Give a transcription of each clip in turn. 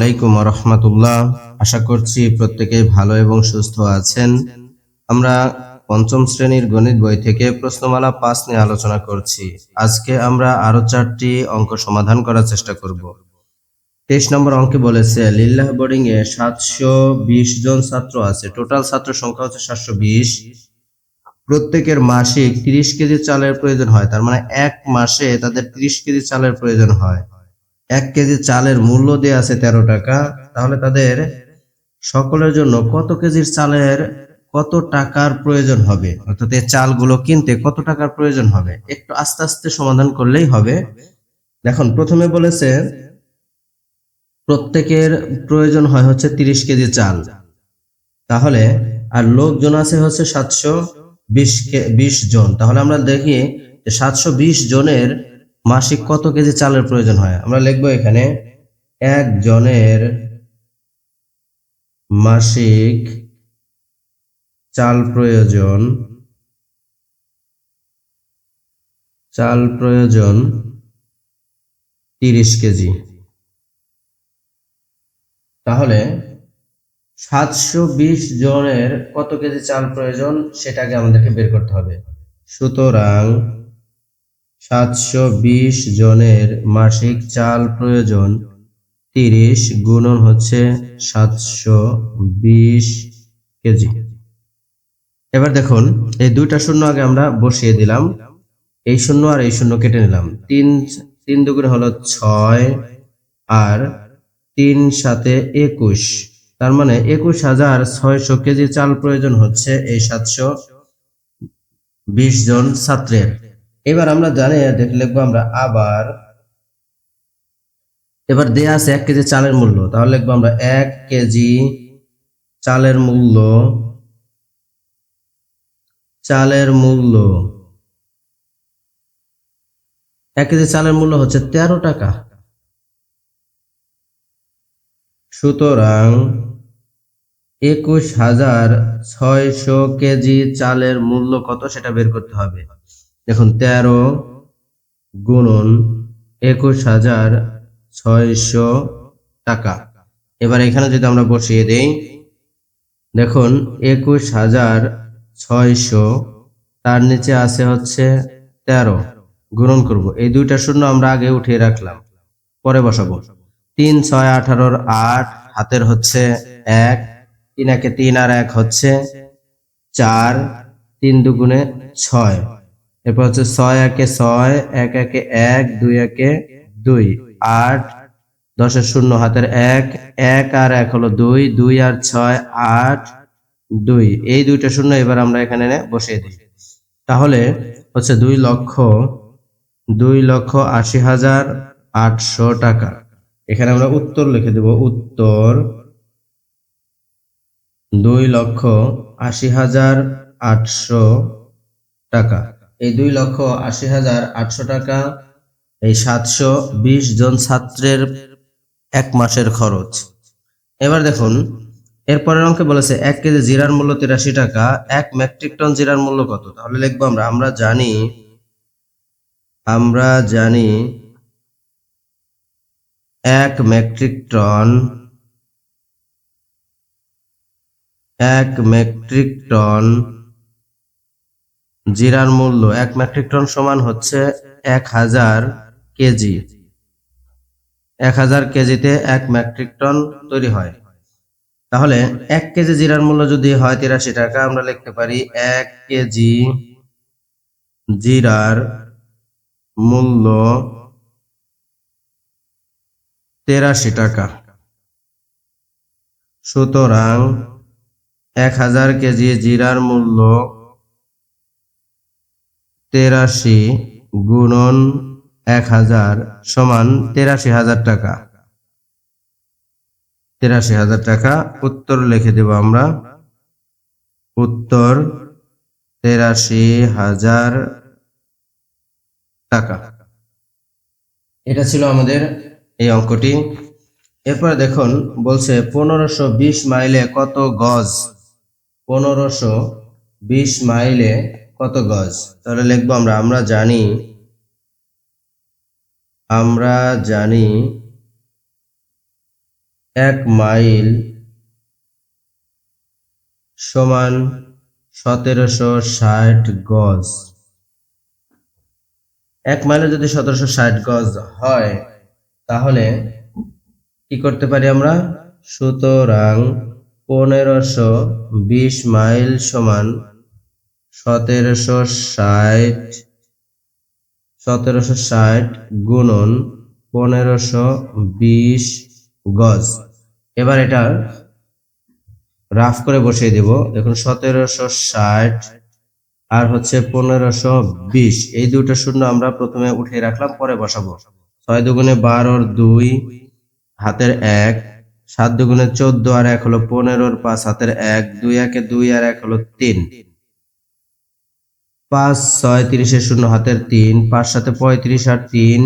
আলাইকুম রহমতুল্লাহ আশা করছি প্রত্যেকে ভালো এবং সুস্থ আছেন। আমরা পঞ্চম শ্রেণির গণিত বই থেকে প্রশ্নমালা পাঁচ নিয়ে আলোচনা করছি। আজকে আমরা আরও চারটি অঙ্ক সমাধান করার চেষ্টা করব। তেইশ নম্বর অঙ্কে বলেছে, লিল্লাহ বোর্ডিং এ সাতশো বিশ জন ছাত্র আছে। টোটাল ছাত্র সংখ্যা হচ্ছে সাতশো বিশ। প্রত্যেকের মাসিক তিরিশ কেজি চালের প্রয়োজন হয়। তার মানে এক মাসে তাদের তিরিশ কেজি চালের প্রয়োজন হয়। এক কেজি চালের মূল্য দেওয়া আছে তেরো টাকা। তাহলে তাদের সকলের জন্য কত কেজির চালের কত টাকার প্রয়োজন হবে? অর্থাৎ এই চালগুলো কিনতে কত টাকার প্রয়োজন হবে? একটু আস্তে আস্তে সমাধান করলেই হবে। দেখুন, প্রথমে বলেছে, প্রত্যেকের প্রয়োজন হয় হচ্ছে তিরিশ কেজি চাল। তাহলে, আর লোকজন আছে হচ্ছে সাতশো বিশ বিশ জন। তাহলে আমরা দেখি সাতশো বিশ জনের মাসিক কত কেজি চালের প্রয়োজন হয়? আমরা লিখব এখানে, একজনের মাসিক চাল প্রয়োজন চাল প্রয়োজন তিরিশ কেজি। তাহলে সাতশো বিশ জনের কত কেজি চাল প্রয়োজন, সেটাকে আমাদেরকে বের করতে হবে। সুতরাং সাতশো বিশ জনের মাসিক চাল প্রয়োজন, তিরিশ গুণন হচ্ছে সাতশো বিশ কেজি। এবার দেখুন, এই দুইটা শূন্য আগে আমরা বসিয়ে দিলাম। এই শূন্য আর এই শূন্য কেটে নিলাম। তিন তিন দুগুণে হলো ছয় আর তিন সাথে একুশ। তার মানে একুশ হাজার ছয়শো কেজি চাল প্রয়োজন হচ্ছে এই সাতশো বিশ জন ছাত্রের। এবার আমরা জানি লিখব আমরা আবার। এবার দেয়া আছে এক কেজি চালের মূল্য। তাহলে লিখব আমরা এক কেজি চালের মূল্য। চালের মূল্য। এক কেজি চালের মূল্য হচ্ছে তেরো টাকা। সুতরাং একুশ হাজার ছয়শো কেজি চালের মূল্য কত সেটা বের করতে হবে। দেখুন তেরো গুণন একুশ হাজার ছয়শো টাকা। এবার এখানে যদি আমরা বসিয়ে দেই, দেখুন একুশ হাজার ছয়শো, তার নিচে আছে হচ্ছে তেরো গুণন করব। এই দুইটা শূন্য আমরা আগে উঠিয়ে রাখলাম, পরে বসাবো। তিন ছয় আঠারোর আট, হাতের হচ্ছে এক, তিন একে তিন আর এক হচ্ছে চার, তিন দুগুণে ছয়। এরপর হচ্ছে ছয় একে ছয়, এক একে এক, দুই একে দুই। আট, দশের শূন্য হাতের এক এক আর এক হলো দুই দুই আর ছয়, আট, দুই। এই দুইটা শূন্য এবার আমরা এখানে বসিয়ে দিই। তাহলে হচ্ছে দুই লক্ষ দুই লক্ষ আশি হাজার আটশো টাকা। এখানে আমরা উত্তর লিখে দেব। উত্তর, দুই লক্ষ আশি হাজার আটশো টাকা। এই দুই লক্ষ আশি হাজার আটশো টাকা, এই সাতশো বিশ জন ছাত্রের এক মাসের খরচ। এবার দেখুন এরপরের অঙ্কে বলেছে এক কেজি জিরার মূল্য তিরাশি টাকা, এক মেট্রিক টন জিরার মূল্য কত? তাহলে লিখব আমরা আমরা জানি আমরা জানি এক মেট্রিক টন, এক মেট্রিক টন জিরার মূল্য এক মেট্রিক টন সমান হচ্ছে এক হাজার কেজি। এক হাজার কেজিতে এক মেট্রিক টন তৈরি হয়। তাহলে এক কেজি জিরার মূল্য যদি হয় তিরাশি টাকা, আমরা লিখতে পারি এক কেজি জিরার মূল্য তেরাশি টাকা। সুতরাং এক হাজার কেজি জিরার মূল্য তেরাশি গুণন এক হাজার সমান তেরাশি হাজার টাকা। তেরাশি হাজার টাকা উত্তর লিখে দেব আমরা। উত্তর তেরাশি হাজার টাকা। এটা ছিল আমাদের এই অঙ্কটি। এরপরে দেখুন, বলছে পনেরোশো বিশ মাইলে কত গজ? পনেরোশো বিশ মাইলে কত গজ? তাহলে লিখব আমরা আমরা জানি আমরা জানি এক মাইল সমান সতেরোশো ষাট গজ। এক মাইলে যদি সতেরোশো ষাট গজ হয়, তাহলে কি করতে পারি আমরা? সুতরাং পনেরোশো বিশ মাইল সমান সতেরোশো ষাট সতেরোশো ষাট গুণন পনেরোশো বিশ গজ। এবার এটা রাফ করে বসিয়ে দেব। দেখুন, সতেরোশো ষাট আর হচ্ছে পনেরোশো বিশ। এই দুটো শূন্য আমরা প্রথমে উঠিয়ে রাখলাম, পরে বসাবো। ছয় দুগুণে বারোর দুই, হাতের এক। সাত দুগুণে চোদ্দ আর এক হলো পনেরোর পাঁচ, হাতের এক। দুই একে দুই আর এক হলো তিন। পাঁচ, ছয় তিরিশের শূন্য হাতের তিন, পাঁচ সাথে পঁয়ত্রিশ আর তিন,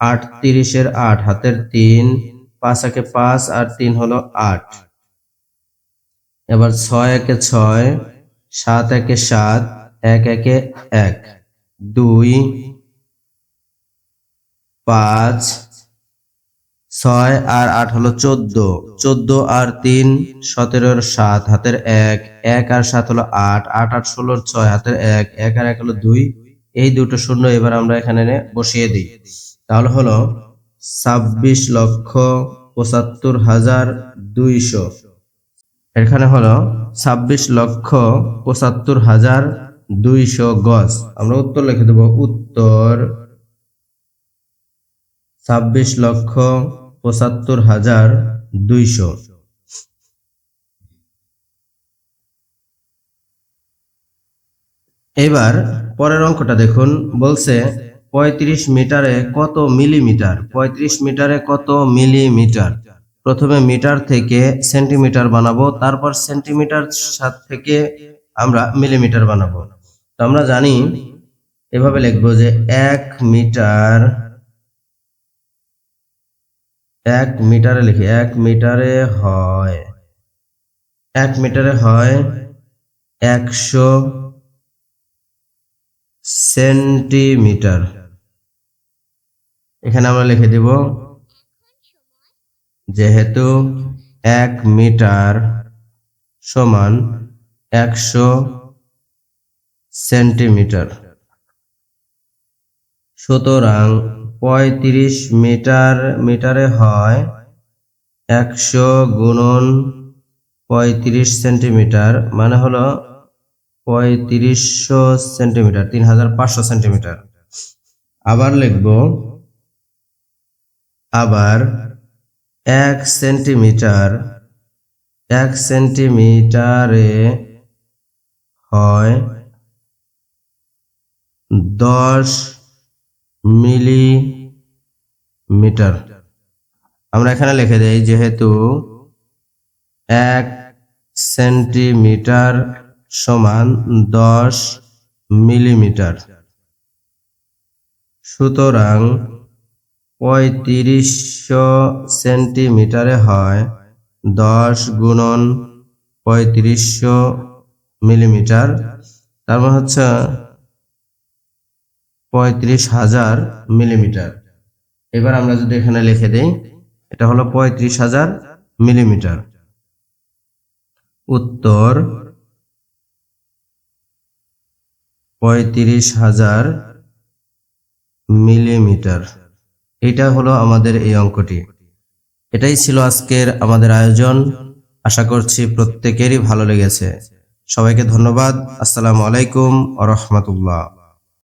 আট, তিরিশের আট হাতের তিন, পাঁচ, একে পাঁচ আর তিন হলো আট। এবার ছয়, একে ছয়, সাত, একে সাত, এক, একে এক। দুই, পাঁচ ছয় আর আট হলো চোদ্দ। চোদ্দ আর তিন সতেরোর সাত, হাতের এক। এক আর সাত হলো আট আট আট ষোলোর ছয়, হাতের এক। এক আর এক হলো দুই। এই দুটো শূন্য এবার আমরা এখানে বসিয়ে দিই। তাহলে হলো ছাব্বিশ লক্ষ পঁচাত্তর হাজার দুইশো। এখানে হলো ছাব্বিশ লক্ষ পঁচাত্তর হাজার দুইশো গজ। আমরা উত্তর লিখে দেব, উত্তর। ছাব্বিশ লক্ষ পঁচাত্তর হাজার দুইশো। এবার পরের অঙ্কটা দেখুন, বলছে পঁয়ত্রিশ মিটারে কত মিলিমিটার? পঁয়ত্রিশ মিটারে কত মিলিমিটার? প্রথমে মিটার থেকে সেন্টিমিটার বানাবো, তারপর সেন্টিমিটার সাত থেকে আমরা মিলিমিটার বানাবো। তো আমরা জানি, এভাবে লিখব যে এক মিটার এক মিটারে লিখি, এক মিটারে হয়, এক মিটারে হয় একশো সেন্টিমিটার। এখানে আমরা লিখে দিব, যেহেতু এক মিটার সমান একশো সেন্টিমিটার। সুতরাং পঁয়ত্রিশ মিটার, মিটারে হয় একশো গুণন পঁয়ত্রিশ সেন্টিমিটার মানে হলো পঁয়ত্রিশশো সেন্টিমিটার, তিন হাজার পাঁচশো সেন্টিমিটার। আবার লিখব, আবার এক সেন্টিমিটার, এক সেন্টিমিটারে হয় দশ মিলিমিটার আমরা এখানে লিখে দেই, যেহেতু এক সেন্টিমিটার সমান দশ মিলিমিটার। সুতরাং পঁয়ত্রিশশো সেন্টিমিটারে হয় দশ গুণন পঁয়ত্রিশশো মিলিমিটার। তার মানে হচ্ছে পঁয়ত্রিশ হাজার মিলিমিটার। এবার আমরা যদি এখানে লিখে দেই, এটা হলো পঁয়ত্রিশ হাজার মিলিমিটার। উত্তর, পঁয়ত্রিশ হাজার মিলিমিটার। এটা হলো আমাদের এই অঙ্কটি। এটাই ছিল আজকের আমাদের আয়োজন। আশা করছি প্রত্যেকেরই ভালো লেগেছে। সবাইকে ধন্যবাদ। আসসালামু আলাইকুম আ রহমতুল্লাহ।